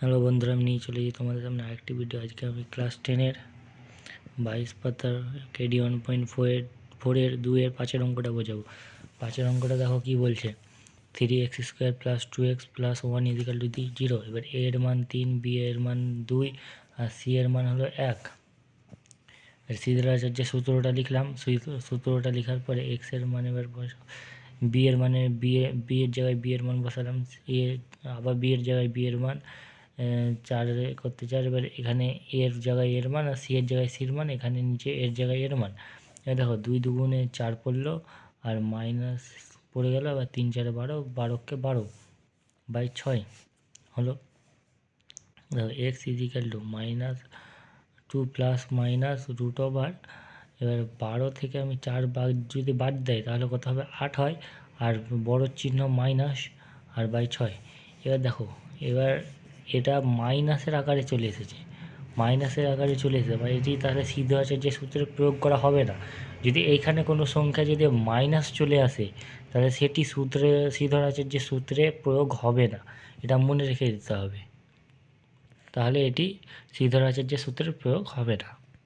Hello বন্ধুরা, আমি নিয়ে চলে যাই তোমাদের সামনে আরেকটি ভিডিও আজকে আমি ক্লাস টেনের বাইশ পাতার কেডি ওয়ান পয়েন্ট ফোরের ফোরের দুইয়ের পাঁচের অঙ্কটা বোঝাবো। পাঁচের অঙ্কটা দেখো কি বলছে। Three X square plus two X plus one equal two zero এবার এ এর মান তিন বি এর মান দুই, আর সি এর মান হলো এক। এবার সিদ্ধাচার্য সূত্রটা লিখলাম সূত্র- সূত্রটা লেখার পরে এক্সের মান এবার বি এর মানে বি বি এর জায়গায় বি এর মান বসালাম এ আবার বি এর জায়গায় বি এর মান চার করতে চার, এবার এখানে এর জায়গায় এর মান আর সি এর জায়গায় সির মান, এখানে নিচে এর জায়গায় এর মান। এবার দেখো, দুই দুগুণে চার পড়ল আর মাইনাস পড়ে গেল আবার তিন চারে বারো, বারোকে বারো বাই ছয় হলো। দেখো X equal two minus two plus minus root over এবার বারো থেকে আমি চার বাদ যদি বাদ দেয়, তাহলে কত হবে? আট হয়, আর বড় চিহ্ন মাইনাস আর বাই ছয়। এবার দেখো, এবার এটা মাইনাসের আকারে চলে এসেছে। মাইনাসের আকারে চলে এসেছে। বা এটি তাহলে সিদ্ধ যে সূত্রে প্রয়োগ করা হবে না, যদি এইখানে কোনো সংখ্যা যদি মাইনাস চলে আসে, তাহলে সেটি সূত্রে সিদ্ধ আছে যে সূত্রে প্রয়োগ হবে না। এটা মনে রেখে দিতে হবে। তাহলে এটি সিদ্ধরাচার্যের সূত্রের প্রয়োগ হবে না।